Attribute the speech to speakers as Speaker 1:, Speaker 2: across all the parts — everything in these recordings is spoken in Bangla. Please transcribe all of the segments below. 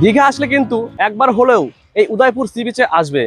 Speaker 1: দীঘা আসলে কিন্তু একবার হলেও এই উদয়পুর সি বিচে আসবে।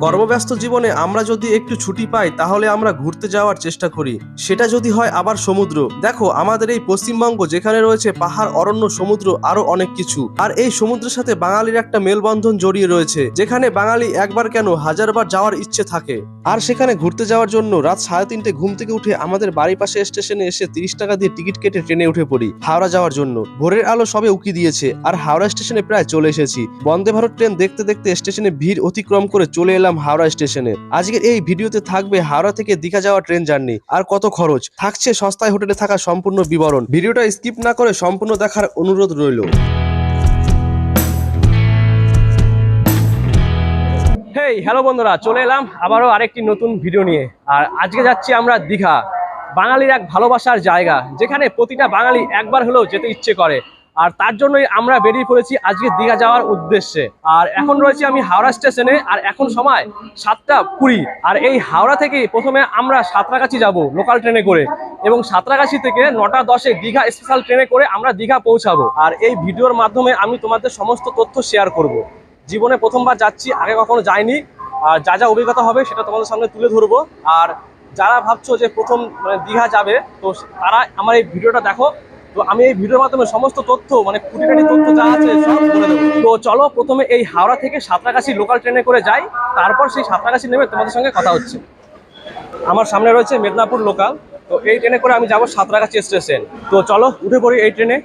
Speaker 2: কর্মব্যস্ত জীবনে আমরা যদি একটু ছুটি পাই, তাহলে আমরা ঘুরতে যাওয়ার চেষ্টা করি। সেটা যদি হয় আবার সমুদ্র। দেখো, আমাদের এই পশ্চিমবঙ্গ, যেখানে রয়েছে পাহাড়, অরণ্য, সমুদ্র, আরও অনেক কিছু। আর এই সমুদ্রের সাথে বাঙালির একটা মেলবন্ধন জড়িয়ে রয়েছে। যেখানে বাঙালি একবার কেন হাজারবার যাওয়ার ইচ্ছে থাকে। আর সেখানে ঘুরতে যাওয়ার জন্য রাত সাড়ে তিনটে ঘুম থেকে উঠে আমাদের বাড়ির পাশে স্টেশনে এসে তিরিশ টাকা দিয়ে টিকিট কেটে ট্রেনে উঠে পড়ি হাওড়া যাওয়ার জন্য। ভোরের আলো সবে উকি দিয়েছে। আর হাওড়া স্টেশনে প্রায় চলে এসেছি। বন্দে ভারত ট্রেন দেখতে দেখতে স্টেশনে ভিড় অতিক্রম করে চলে এলাম হাওড়া স্টেশনে। আজকের এই ভিডিওতে থাকবে হাওড়া থেকে দীঘা যাওয়া ট্রেন জার্নি, আর কত খরচ? থাকছে সস্তায় হোটেলে থাকা সম্পূর্ণ বিবরণ। ভিডিওটা স্কিপ না করে সম্পূর্ণ দেখার অনুরোধ রইল।
Speaker 1: হ্যালো বন্ধুরা, চলে এলাম আবারও আরেকটি নতুন ভিডিও নিয়ে। আর আজকে যাচ্ছি আমরা দীঘা, বাঙালির এক ভালোবাসার জায়গা, যেখানে প্রতিটা বাঙালি একবার হলেও যেতে ইচ্ছে করে। আর তার জন্যই আমরা বেরিয়ে পড়েছি আজকে দীঘা যাওয়ার উদ্দেশ্যে। আর এখন রয়েছি আমি হাওড়া স্টেশনে, আর এখন সময় সাতটা কুড়ি। আর এই হাওড়া থেকে প্রথমে আমরা সাঁতরাগাছি যাব লোকাল ট্রেনে করে এবং সাঁতরাগাছি থেকে নটা দশে দীঘা স্পেশাল ট্রেনে করে আমরা দীঘা পৌঁছাবো। আর এই ভিডিওর মাধ্যমে আমি তোমাদের সমস্ত তথ্য শেয়ার করব। জীবনে প্রথমবার যাচ্ছি, আগে কখনো যাইনি। আর যা যা অভিজ্ঞতা হবে সেটা তোমাদের সামনে তুলে ধরবো। আর যারা ভাবছ যে প্রথম মানে দীঘা যাবে, তো তারা আমার এই ভিডিওটা দেখো। তো আমি এই ভিডিওর মাধ্যমে সমস্ত তথ্য মানে খুঁটিনাটি তথ্য যা আছে সব বলে দেবো। তো চলো প্রথমে এই হাওড়া থেকে সাঁতরাগাছি লোকাল ট্রেনে করে যাই, তারপর সেই সাঁতরাগাছি নেমে তোমাদের সঙ্গে কথা হচ্ছে। আমার সামনে রয়েছে মেদিনীপুর লোকাল তো এই ট্রেনে করে আমি যাব সাঁতরাগাছি স্টেশন তো চলো উঠে পড়ি এই ট্রেনে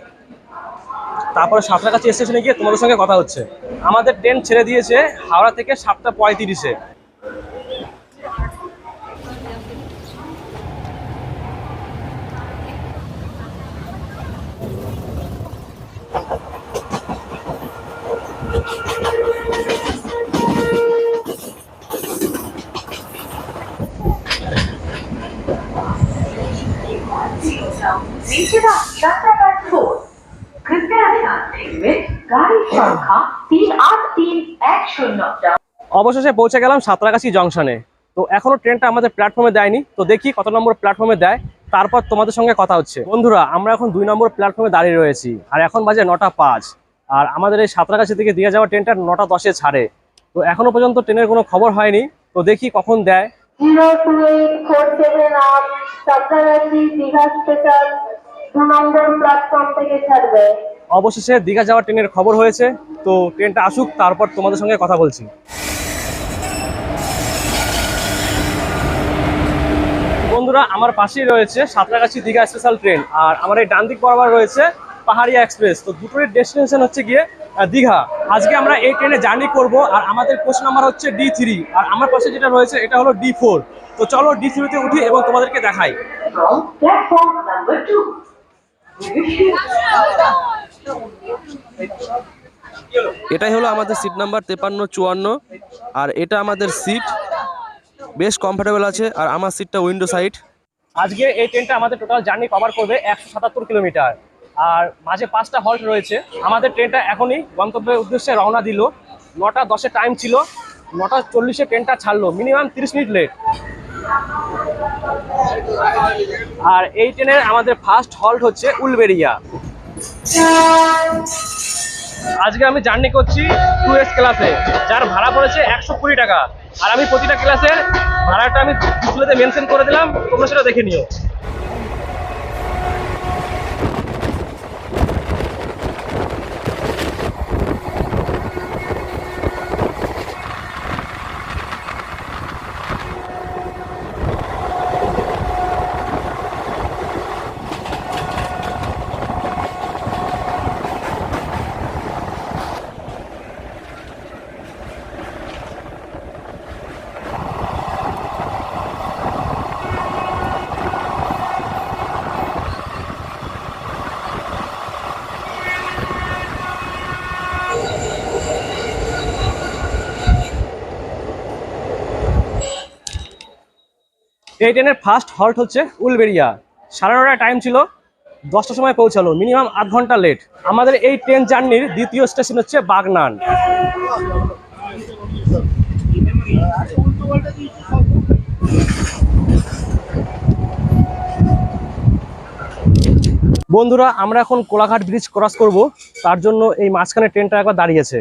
Speaker 1: তারপরে সাঁতরাগাছি স্টেশনে গিয়ে তোমাদের সঙ্গে কথা হচ্ছে। আমাদের ট্রেন ছেড়ে দিয়েছে হাওড়া থেকে সাতটা পঁয়ত্রিশে।
Speaker 3: গাড়ির সংখ্যা তিন আট তিন এক শূন্য
Speaker 1: অবশেষে পৌঁছে গেলাম সাঁতরাগাছি জংশনে। তো এখনও ট্রেনটা আমাদের প্ল্যাটফর্মে দেয়নি। তো দেখি কত নম্বর প্ল্যাটফর্মে দেয়। তারপর তোমাদের সঙ্গে কথা হচ্ছে। বন্ধুরা আমরা এখন দুই নম্বর প্ল্যাটফর্মে দাঁড়িয়ে রয়েছি। আর এখন বাজে নটা পাঁচ। আর আমাদের এই সাঁতরাগাছি থেকে দিয়ে যাওয়া ট্রেনটা নটা দশে ছাড়ে। তো এখনও পর্যন্ত ট্রেনের কোনো খবর হয়নি। তো দেখি কখন দেয়।
Speaker 3: Zero two eight four seven আট সাতরাগাছি দীঘা স্পেশাল দু নম্বর প্ল্যাটফর্ম থেকে ছাড়বে।
Speaker 1: অবশেষে দীঘা যাওয়ার ট্রেনের খবর হয়েছে। তো ট্রেনটা আসুক তারপর তোমাদের সঙ্গে কথা বলছি। বন্ধুরা আমার পাশেই রয়েছে সাঁতরাগাছি দীঘা স্পেশাল ট্রেন আর আমার এই ডান দিক বরাবর রয়েছে পাহাড়িয়া এক্সপ্রেস। তো দুটোরই ডেস্টিনেশন হচ্ছে গিয়ে দীঘা। আজকে আমরা এই ট্রেনে জার্নি করব আর আমাদের কোচ নাম্বার হচ্ছে ডি থ্রি আর আমার পাশে যেটা রয়েছে এটা হলো ডি ফোর। তো চলো ডি থ্রিতে উঠি এবং তোমাদেরকে দেখাই।
Speaker 2: এটাই হলো আমাদের সিট নাম্বার তেপান্ন, চুয়ান্ন। আর এটা আমাদের সিট বেশ কমফোর্টেবল আছে। আর আমার সিটটা উইন্ডো সাইড
Speaker 1: আজকে এই ট্রেনটা আমাদের টোটাল জার্নি কভার করবে একশো সাতাত্তর কিলোমিটার আর মাঝে পাঁচটা হল্ট রয়েছে। আমাদের ট্রেনটা এখনই গন্তব্যের উদ্দেশ্যে রওনা দিল। নটা দশে টাইম ছিল। নটা চল্লিশে ট্রেনটা ছাড়লো। মিনিমাম তিরিশ মিনিট লেট আর এই ট্রেনের আমাদের ফার্স্ট হল্ট হচ্ছে উলবেরিয়া। আজকে আমি জার্নি করছি টু এস ক্লাসে যার ভাড়া পড়েছে একশো কুড়ি টাকা। আর আমি প্রতিটা ক্লাসের ভাড়াটা আমি ডিসপ্লেতে মেনশন করে দিলাম, তোমরা সেটা দেখে নিও। এই ট্রেনের ফার্স্ট হল্ট হচ্ছে উলবেরিয়া। সাড়ে নটায় টাইম ছিল দশটার সময় পৌঁছালো মিনিমাম আধ ঘণ্টা লেট আমাদের এই ট্রেন জার্নির দ্বিতীয় স্টেশন হচ্ছে বাগনান। বন্ধুরা, আমরা এখন কোলাঘাট ব্রিজ ক্রস করব। তার জন্য এই মাঝখানে ট্রেনটা একবার দাঁড়িয়েছে।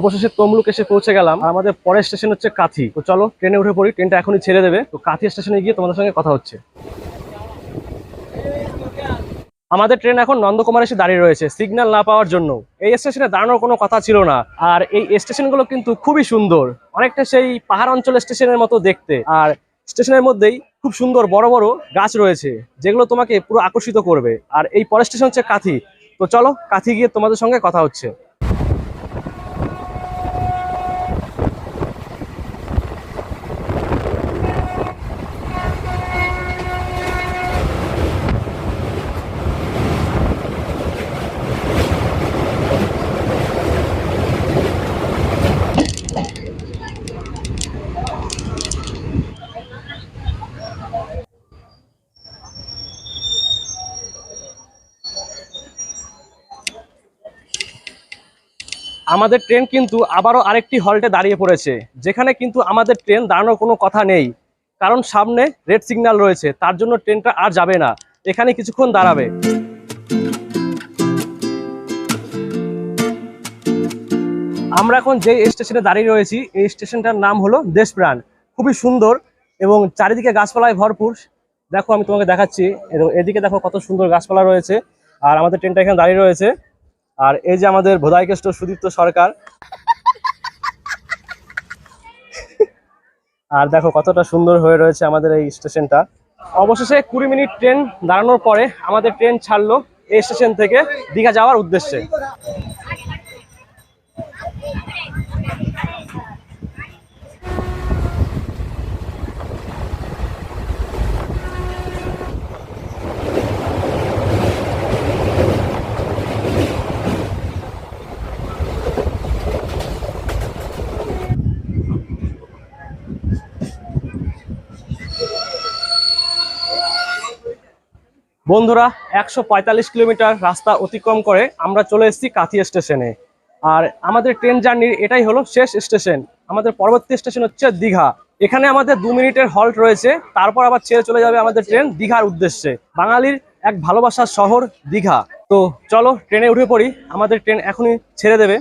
Speaker 1: অবশেষে তমলুক এসে পৌঁছে গেলাম। আমাদের পরের স্টেশন হচ্ছে কাথি। তো চলো, ট্রেনে উঠে পড়ি, ট্রেনটা এখনই ছেড়ে দেবে। তো কাথি স্টেশনে গিয়ে তোমাদের সঙ্গে কথা হচ্ছে। আমাদের ট্রেন এখন নন্দকুমার এসে দাঁড়িয়ে রয়েছে, সিগন্যাল না পাওয়ার জন্য। এই স্টেশনে দাঁড়ানোর কোনো কথা ছিল না। আর এই স্টেশনগুলো কিন্তু খুবই সুন্দর। অনেকটা সেই পাহাড় অঞ্চল স্টেশনের মতো দেখতে। আর স্টেশনের মধ্যেই খুব সুন্দর বড় বড় গাছ রয়েছে, যেগুলো তোমাকে পুরো আকর্ষিত করবে। আর এই পরের স্টেশন হচ্ছে কাথি। তো চলো, কাথি গিয়ে তোমাদের সঙ্গে কথা হচ্ছে। আমাদের ট্রেন কিন্তু আবারও আরেকটি হল্টে দাঁড়িয়ে পড়েছে। যেখানে কিন্তু আমাদের ট্রেন দাঁড়ানোর কোনো কথা নেই। কারণ সামনে রেড সিগন্যাল রয়েছে, তার জন্য ট্রেনটা আর যাবে না। এখানে কিছুক্ষণ দাঁড়াবে। আমরা এখন যে স্টেশনে দাঁড়িয়ে রয়েছি, এই স্টেশনটার নাম হলো দেশপ্রাণ। খুবই সুন্দর এবং চারিদিকে গাছপালায় ভরপুর। দেখো, আমি তোমাকে দেখাচ্ছি। এবং এদিকে দেখো কত সুন্দর গাছপালা রয়েছে। আর আমাদের ট্রেনটা এখানে দাঁড়িয়ে রয়েছে। আর এই যে আমাদের ভোদাইকেষ্ট সুদীপ্ত সরকার। আর দেখো কতটা সুন্দর হয়ে রয়েছে আমাদের এই স্টেশনটা। অবশেষে কুড়ি মিনিট ট্রেন দাঁড়ানোর পরে আমাদের ট্রেন ছাড়লো এই স্টেশন থেকে দীঘা যাওয়ার উদ্দেশ্যে। বন্ধুরা, একশো পঁয়তাল্লিশ কিলোমিটার রাস্তা অতিক্রম করে আমরা চলে এসেছি কাথি স্টেশনে। আর আমাদের ট্রেন জার্নির এটাই হলো শেষ স্টেশন। আমাদের পরবর্তী স্টেশন হচ্ছে দীঘা। এখানে আমাদের দু মিনিটের হল্ট রয়েছে, তারপর আবার ছেড়ে চলে যাবে আমাদের ট্রেন দীঘার উদ্দেশ্যে। বাঙালির এক ভালোবাসার শহর দীঘা। তো চলো, ট্রেনে উঠে পড়ি। আমাদের ট্রেন এখনই ছেড়ে দেবে।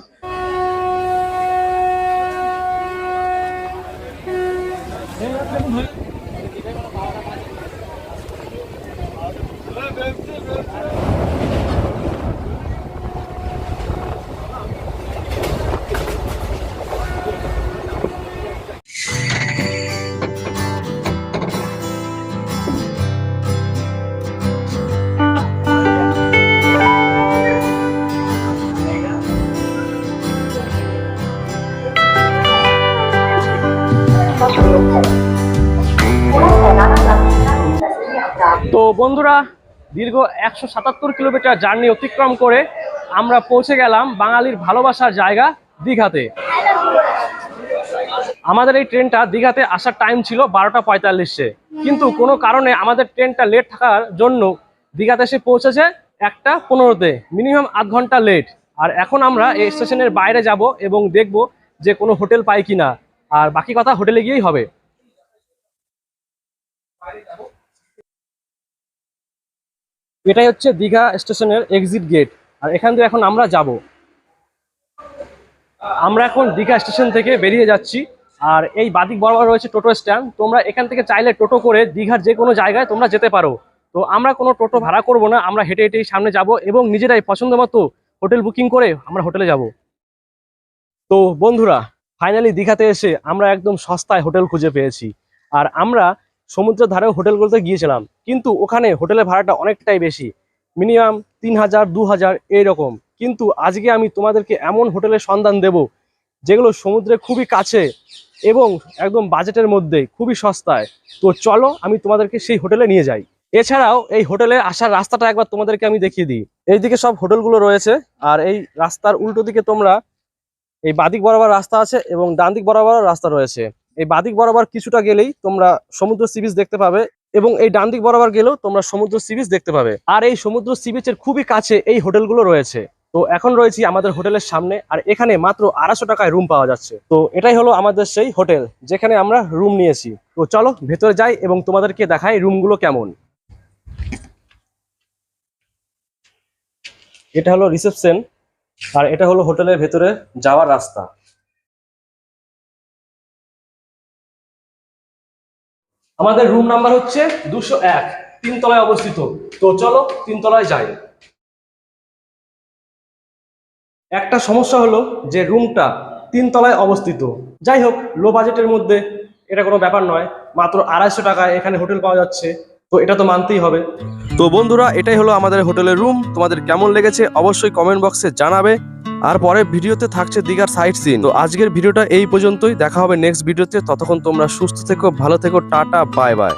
Speaker 1: তো বন্ধুরা, দীর্ঘ একশো সাতাত্তর কিলোমিটার জার্নি অতিক্রম করে আমরা পৌঁছে গেলাম বাঙালির ভালোবাসার জায়গা দীঘাতে। আমাদের এই ট্রেনটা দীঘাতে আসার টাইম ছিল বারোটা পঁয়তাল্লিশে। কিন্তু কোনো কারণে আমাদের ট্রেনটা লেট থাকার জন্য দীঘাতে এসে পৌঁছেছে একটা পনেরোতে। মিনিমাম আধ ঘণ্টা লেট আর এখন আমরা এই স্টেশনের বাইরে যাব এবং দেখব যে কোনো হোটেল পাই কিনা। আর বাকি কথা হোটেলে গিয়েই হবে। এটাই হচ্ছে দীঘা স্টেশনের এক্সিট গেট আর এখান দিয়ে এখন আমরা যাব। আমরা এখন দীঘা স্টেশন থেকে বেরিয়ে যাচ্ছি। আর এই বাদিক বরাবর রয়েছে টোটো স্ট্যান্ড। তোমরা এখান থেকে চাইলে টোটো করে দীঘার যে কোনো জায়গায় তোমরা যেতে পারো। তো আমরা কোনো টোটো ভাড়া করব না। আমরা হেঁটে হেঁটেই সামনে যাব এবং নিজেরাই পছন্দ মতো হোটেল বুকিং করে আমরা হোটেলে যাব। তো বন্ধুরা ফাইনালি দীঘাতে এসে আমরা একদম সস্তায় হোটেল খুঁজে পেয়েছি। আর আমরা সমুদ্রের ধারেও হোটেলগুলোতে গিয়েছিলাম। কিন্তু ওখানে হোটেলের ভাড়াটা অনেকটাই বেশি। মিনিমাম তিন হাজার দু হাজার এইরকম। কিন্তু আজকে আমি তোমাদেরকে এমন হোটেলের সন্ধান দেব, যেগুলো সমুদ্রে খুবই কাছে এবং একদম বাজেটের মধ্যে খুবই সস্তায়। তো চলো আমি তোমাদেরকে সেই হোটেলে নিয়ে যাই। এছাড়াও এই হোটেলে আসার রাস্তাটা একবার তোমাদেরকে আমি দেখিয়ে দিই। এইদিকে সব হোটেলগুলো রয়েছে, আর এই রাস্তার উল্টো দিকে তোমরা এই বাদিক বরাবর রাস্তা আছে এবং ডান দিক বরাবর রাস্তা রয়েছে। এই বাদিক বরাবর কিছুটা গেলেই তোমরা সমুদ্র সিবিচ দেখতে পাবে এবং এই ডান দিক বরাবর গেলেও তোমরা সমুদ্র সিবিচ দেখতে পাবে। আর এই সমুদ্র সি খুবই কাছে এই হোটেলগুলো রয়েছে। তো এখন রয়েছি আমাদের হোটেলের সামনে আর এখানে মাত্র আড়াইশো টাকায় রুম পাওয়া যাচ্ছে। তো এটাই হলো আমাদের সেই হোটেল যেখানে আমরা রুম নিয়েছি। তো চলো ভেতরে যাই এবং তোমাদেরকে দেখাই রুমগুলো কেমন। এটা হলো রিসেপশন আর এটা হলো হোটেলের ভেতরে যাওয়ার রাস্তা। আমাদের রুম নাম্বার হচ্ছে দুশো এক, তিনতলায় অবস্থিত। তো চলো তিনতলায় যাই। একটা সমস্যা হলো যে রুমটা তিনতলায় অবস্থিত। যাই হোক লো বাজেটের মধ্যে এটা কোনো ব্যাপার নয়, মাত্র আড়াইশো টাকায় এখানে হোটেল পাওয়া যাচ্ছে। তো এটা তো মানতেই হবে।
Speaker 2: তো বন্ধুরা, এটাই হলো আমাদের হোটেলের রুম তোমাদের কেমন লেগেছে অবশ্যই কমেন্ট বক্সে জানাবে। আর পরে ভিডিওতে থাকছে দীঘার সাইট সিন তো আজকের ভিডিওটা এই পর্যন্তই। দেখা হবে নেক্সট ভিডিওতে। ততক্ষণ তোমরা সুস্থ থেকো, ভালো থেকো, টাটা বাই বাই